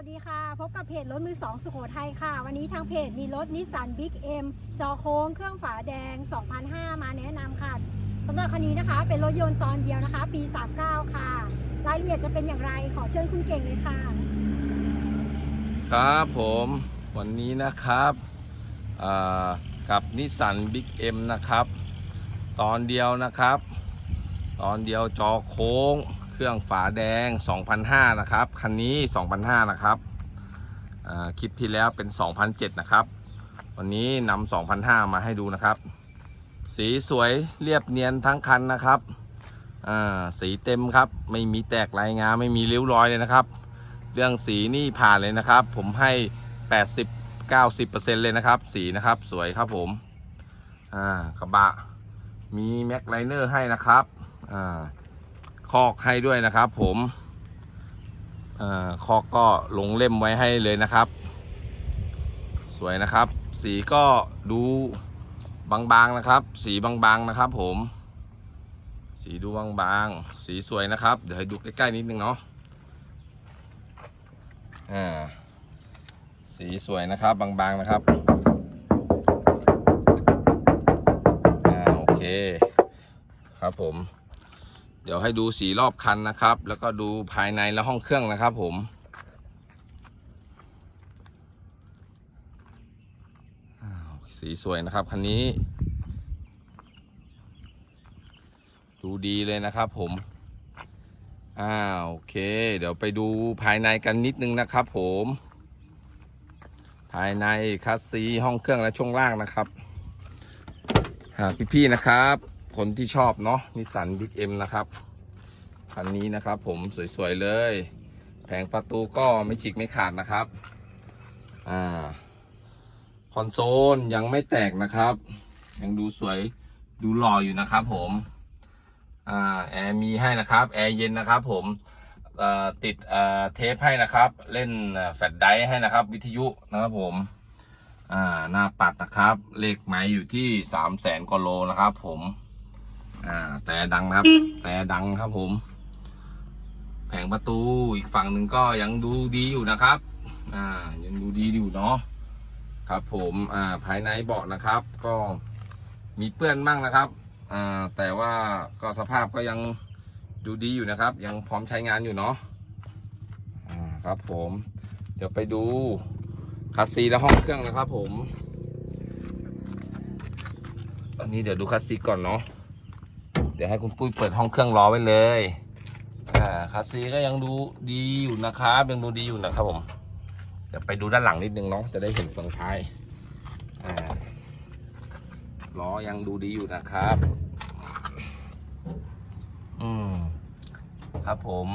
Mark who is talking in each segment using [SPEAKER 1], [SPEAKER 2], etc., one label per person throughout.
[SPEAKER 1] วัสดีค่ะ พบกับเพจรถมือ2สุโขทัยค่ะ วันนี้ทางเพจมีรถนิสสันบิ๊กเอ็มจอโค้งเครื่องฝาแดง 2005 มาแนะนำค่ะสำหรับคันนี้นะคะ เป็นรถยนต์ตอนเดียวนะคะ ปี 39 ค่ะ รายละเอียดจะเป็นอย่างไรขอเชิญคุณเก่งเลยค่ะ
[SPEAKER 2] ครับผมวันนี้นะครับกับนิสสันบิ๊กเอ็มนะครับ ตอนเดียวนะครับ ตอนเดียวจอโค้ง เครื่องฝาแดง 2,500 นะครับ คันนี้ 2,500 นะครับคลิปที่แล้วเป็น 2,007 นะครับ วันนี้นำ2,500 มาให้ดูนะครับ สีสวยเรียบเนียนทั้งคันนะครับสีเต็มครับ ไม่มีแตกลายงาไม่มีริ้วรอยเลยนะครับ เรื่องสีนี่ผ่านเลยนะครับ ผมให้ 80 90%เลยนะครับ สีนะครับสวยครับผมกระบะมีแม็กไลเนอร์ให้นะครับ อ่า คอกให้ด้วยนะครับผมอ่าคอกก็ลงเล่มไว้ให้เลยนะครับ สวยนะครับ สีก็ดูบางๆนะครับ สีบางๆนะครับ ผม สีดูบางๆ สีสวยนะครับ เดี๋ยวให้ดูใกล้ๆนิดนึงเนาะอ่าสีสวยนะครับบางๆนะครับอ่าโอเค ครับผม เดี๋ยวให้ดูสีรอบคันนะครับ แล้วก็ดูภายในและห้องเครื่องนะครับผมสีสวยนะครับคันนี้ ดูดีเลยนะครับผมอ่าวโอเค เดี๋ยวไปดูภายในกันนิดนึงนะครับผม ภายในคัสซีห้องเครื่องและช่วงล่างนะครับหากพี่ๆนะครับ คนที่ชอบเนาะนิสสันบิ๊กเอ็มนะครับคันนี้นะครับ ผมสวยๆเลย แผงประตูก็ไม่ฉีกไม่ขาดนะครับอ่าคอนโซลยังไม่แตกนะครับ ยังดูสวยดูหล่ออยู่นะครับ ผมอ่าแอร์มีให้นะครับ แอร์เย็นนะครับ ผมติดเทปให้นะครับ เล่นแฟลชไดให้นะครับ วิทยุนะครับผมอ่าหน้าปัดนะครับ เลขไม้อยู่ที่สามแสนกว่าโลนะครับผม อ่า แต่ดังนะครับ แต่ดังครับผม แผงประตูอีกฝั่งหนึ่งก็ยังดูดีอยู่นะครับ อ่า ยังดูดีอยู่เนาะครับ ผมอ่าภายในเบาะนะครับ ก็มีเปื้อนบ้างนะครับ อ่า แต่ว่าก็สภาพก็ยังดูดีอยู่นะครับ ยังพร้อมใช้งานอยู่เนาะอ่าครับผม เดี๋ยวไปดูคัสซีและห้องเครื่องนะครับผม อันนี้เดี๋ยวดูคัสซีก่อนเนาะ เดี๋ยวให้คุณปุ้ยเปิดห้องเครื่องรอไว้เลยอ่าคัสซีก็ยังดูดีอยู่นะครับยังดูดีอยู่นะครับผมเดี๋ยวไปดูด้านหลังนิดนึงเนาะจะได้เห็นฝั่งท้ายอ่าล้อยังดูดีอยู่นะครับ อืมครับผม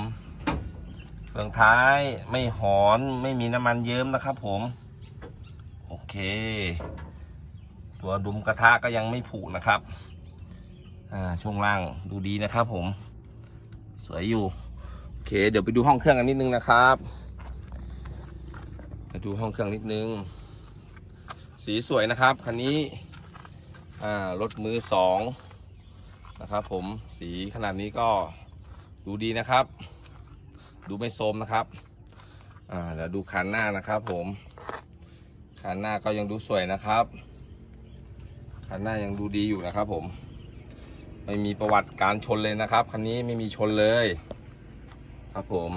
[SPEAKER 2] เฟืองท้ายไม่หอนไม่มีน้ำมันเยิ้มนะครับผม โอเค ตัวดุมกระทะก็ยังไม่ผุนะครับ ช่วงล่างดูดีนะครับผม สวยอยู่ โอเค เดี๋ยวไปดูห้องเครื่องกันนิดนึงนะครับไปดูห้องเครื่องนิดนึง สีสวยนะครับ คันนี้รถมือสองนะครับผมสีขนาดนี้ก็ดูดีนะครับ ดูไม่โทรมนะครับอ่าเดี๋ยวดูคันหน้านะครับผมคันหน้าก็ยังดูสวยนะครับคันหน้ายังดูดีอยู่นะครับผม ไม่มีประวัติการชนเลยนะครับคันนี้ไม่มีชนเลย ครับผม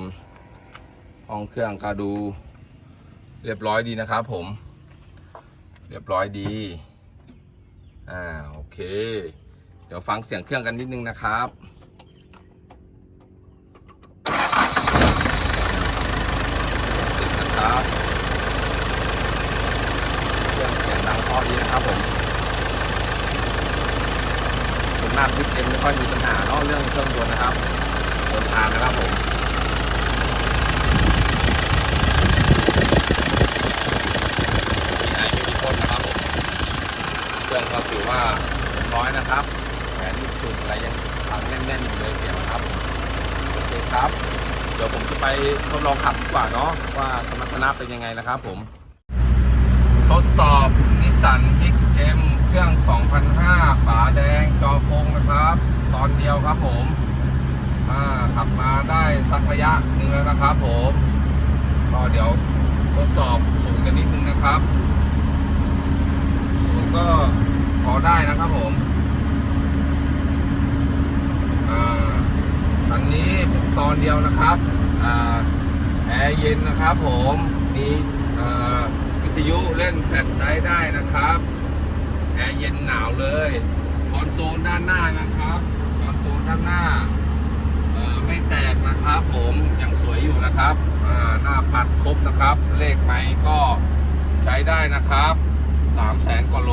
[SPEAKER 2] ห้องเครื่องก็ดู เรียบร้อยดีนะครับผม เรียบร้อยดี อ่าโอเค เดี๋ยวฟังเสียงเครื่องกันนิดนึงนะครับเสียงนะครับเครื่องเสียงดังพอดีนะครับผม ส่วนากบิ๊กเอ็มไม่ค่อยมีปัญหาเนาะเรื่องเครื่องยนต์นะครับทนทานนะครับผมมีไอไม่มีพ่นนะครับผมเครื่องก็ถือว่าเรียบร้อยนะครับแหวนลูกสูบอะไรยังพังแน่นๆอยู่เลยเสียงนะครับโอเคครับ เดี๋ยวผมจะไปทดลองขับดีกว่าเนาะว่าสมรรถนะเป็นยังไงนะครับผม ทดสอบนิสสันบิ๊ก เครื่อง 2005 ฝาแดงจอโค้งนะครับ ตอนเดียวครับผมขับมาได้สักระยะหนึ่งแล้วนะครับผมก็เดี๋ยวทดสอบศูนย์กันนิดนึงนะครับศูนย์ก็พอได้นะครับผมอ่าอันนี้ตอนเดียวนะครับอ่าแอร์เย็นนะครับผมมีอ่าวิทยุเล่นแฟลชไดรฟ์ได้นะครับ แอร์เย็นหนาวเลย คอนโซลด้านหน้านะครับ คอนโซลด้านหน้าไม่แตกนะครับผมยังสวยอยู่นะครับหน้าปัดครบนะครับ เลขไม้ก็ใช้ได้นะครับ3 0 0แสนกว่าโล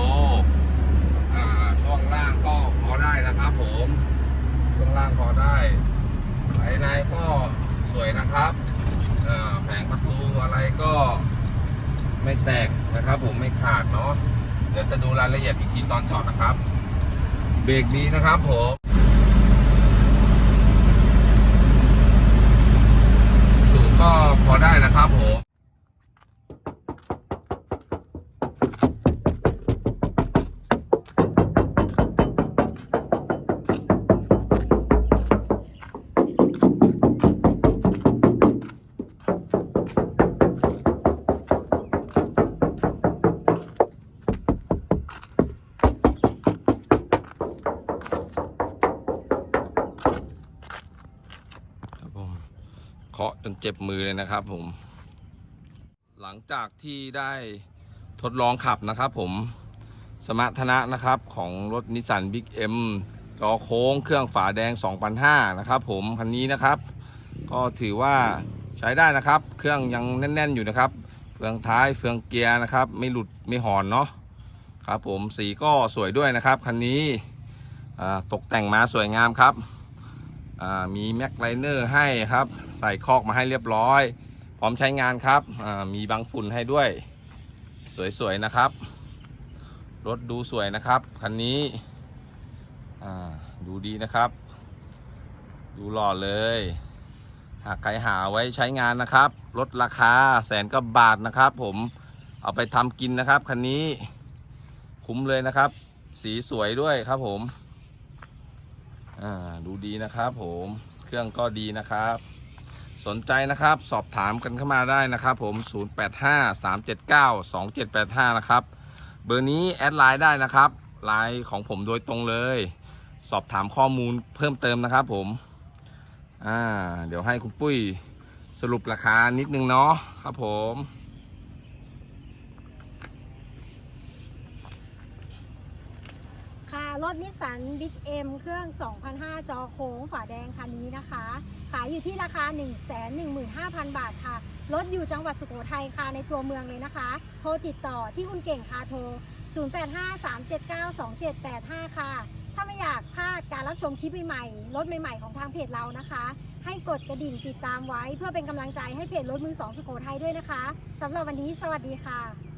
[SPEAKER 2] ช่วงล่างก็พอได้นะครับผมช่วงล่างพอได้ภายในก็สวยนะครับแผงประตูอะไรก็ไม่แตกนะครับผมไม่ขาดเนาะ เดี๋ยวจะดูรายละเอียดอีกทีตอนจอดนะครับ เบรกดีนะครับผมสูงก็พอได้นะครับผมาะจนเจ็บมือเลยนะครับผม หลังจากที่ได้ทดลองขับนะครับผมสมรรถนะนะครับของรถนิสสันบิ๊กเอ็มจอโค้งเครื่องฝาแดง 2005 นะครับผมคันนี้นะครับ ก็ถือว่าใช้ได้นะครับ เครื่องยังแน่น ๆ อยู่นะครับเฟืองท้ายเฟืองเกียร์นะครับ ไม่หลุดไม่หอนเนาะครับผมสีก็สวยด้วยนะครับคันนี้ตกแต่งมาสวยงามครับ มีแม็กไลเนอร์ให้ครับ ใส่คอกมาให้เรียบร้อย พร้อมใช้งานครับมีบังฝุ่นให้ด้วย สวยๆนะครับ รถดูสวยนะครับคันนี้ดูดีนะครับ ดูหล่อเลยหากใครหาไว้ใช้งานนะครับ ลดราคาแสนกว่าบาทนะครับ ผมเอาไปทำกินนะครับคันนี้คุ้มเลยนะครับ สีสวยด้วยครับผม อ่าดูดีนะครับผมเครื่องก็ดีนะครับ สนใจนะครับสอบถามกันเข้ามาได้นะครับ ผม 0853792785 นะครับ เบอร์นี้แอดไลน์ได้นะครับไลน์ของผมโดยตรงเลย สอบถามข้อมูลเพิ่มเติมนะครับ ผมอ่าเดี๋ยวให้คุณปุ้ยสรุปราคานิดนึงเนาะครับผม
[SPEAKER 1] ค่ะ รถนิสสันบิ๊กเอ็มเครื่อง 2005 จอโค้งฝาแดงคันนี้นะคะ ขายอยู่ที่ราคา 115,000 บาทค่ะ รถอยู่จังหวัดสุโขทัยค่ะ ในตัวเมืองเลยนะคะ โทรติดต่อที่คุณเก่งค่ะโทร 0853792785 ค่ะ ถ้าไม่อยากพลาดการรับชมคลิปใหม่ๆ รถใหม่ๆ ของทางเพจเรานะคะ ให้กดกระดิ่งติดตามไว้ เพื่อเป็นกำลังใจให้เพจรถมือสองสุโขทัยด้วยนะคะสำหรับวันนี้สวัสดีค่ะ